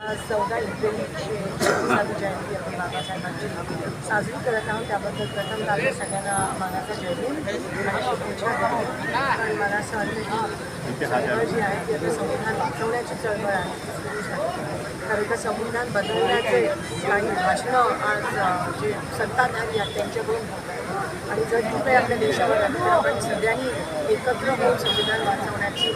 चौदा एप्रिलची सावी जयंती आपण बाबासाहेबांची साजरी करत आहोत. त्याबद्दल प्रथम आपल्या सगळ्यांना मानाचा जय हिंद आणि मला असं वाटतं की चळवळ जी आहे ती आता संविधान वाचवण्याची चळवळ आहे. ती सुरू झाली कारण का संविधान बदलण्याचे काही भाषणं आज जे सत्ताधारी आहेत त्यांच्याकडून होत आहेत. आणि जर कुठे आपल्या देशावर आलं तर आपण सगळ्यांनी एकत्र होऊन संविधान वाचवण्याची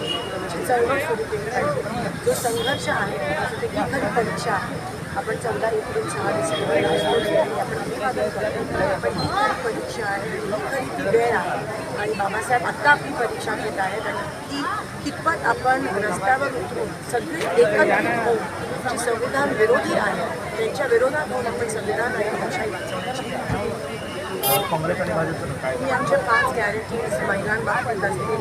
जी चळवळ सुरू केली पाहिजे. जो संघर्ष आहे ते खरी परीक्षा आहे आपण चौदा एप्रिल सहा डिसेंबरला आपण अभिवादन करतो पण ही खरी परीक्षा आहे ही खरी ती वेळ आहे. आणि बाबासाहेब आत्ता आपली परीक्षा घेत आहेत आणि ती कितपत आपण रस्त्यावर उतरून सगळे एकत्रित होऊन जी संविधान विरोधी आहे त्यांच्या विरोधात होऊन आपण संविधान आणि भाषा वाचवण्याची काँग्रेस आणि भाजपचं काय? मी आमच्या पाच गॅरंटीज महिलांबाबतीत असतील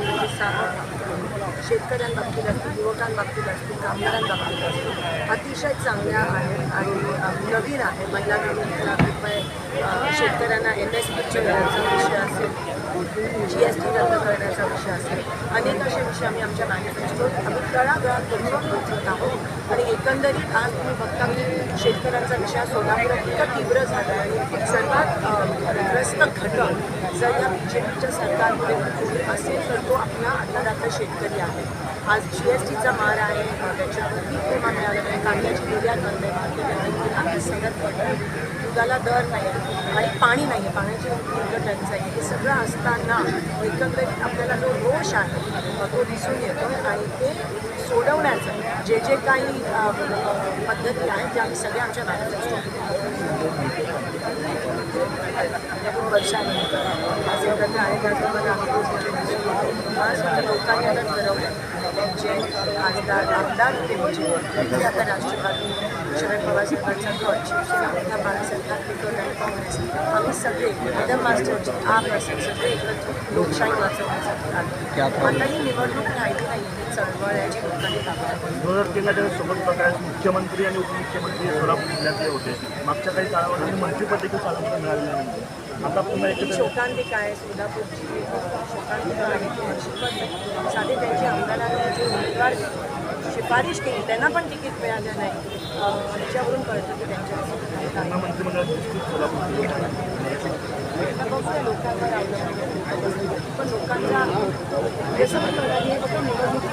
शेतकऱ्यांबाबतीत असतील युवकांबाबतीत असतील कामगारांबाबतीत असतील अतिशय चांगल्या आहेत आणि नवीन आहे महिलांना शेतकऱ्यांना एम एस पीच्या विषय असेल जी एस टी रद्द करण्याचा विषय असेल. अनेक असे विषय आम्ही आमच्या मॅनिफेस्टोत आम्ही तळागाळात पोहोचवत पोहोचत आहोत. आणि एकंदरीत आज तुम्ही बघता की शेतकऱ्यांचा विषय सोलापुरात इतका तीव्र झाला आहे. आणि सर्वात ग्रस्त घटक जर या बी जे पीच्या सरकारमध्ये असेल तर तो आपला अन्नदाता शेतकरी आहे. आज जी एस टीचा मार आहे. त्याच्यावर पीक विमा मिळाला नाही कांद्याची निर्यात बंद आहे. सगळ्यात पडतो. दुधाला दर नाही आणि पाणी नाही आहे पाण्याची तीव्र टंचाई आहे. हे सगळं असताना एकंदरीत आपल्याला जो रोष आहे तो दिसून येतो आणि ते सोडवण्याचं जे जे काही पद्धती आहेत त्या आम्ही सगळ्या आमच्या मॅनिफेस्टो वर्षानंतर आहे त्याचप्रमाणे आम्ही आज लोकांनी आता ठरवलं त्यांचे खासदार आमदार ते म्हणजे ते आता राष्ट्रवादी शरद पवार साहेबांचा गट शिवसेना बाळासाहेब ठाकरे गट आणि काँग्रेस आम्ही सगळे मॅडम मास्टरची आप असेल सगळे एकत्र लोकशाही वाचवण्यासाठी आलो. आता ही निवडणूक राहिली नाही ही चळवळ आहे जी लोकांनी दोन हजार ज्यावेळेस सोबत प्रकाश मुख्यमंत्री आणि उपमुख्यमंत्री सोलापूर जिल्ह्यातले होते. मागच्या काही काळामध्ये मंत्रिपद देखील सोलापूर मिळालेलं नाही. आता पुन्हा एकत्र. शोकांतिका आहे सोलापूरची शोकांतिका आहे साधे त्यांची आमदारांनी जे उमेदवार शिफारिश केली त्यांना पण तिकीट मिळालं नाही. त्याच्यावरून कळतं की त्यांच्या मंत्रिमंडळात लोकांवर आहे. पण म्हणाली हे फक्त निवडणूक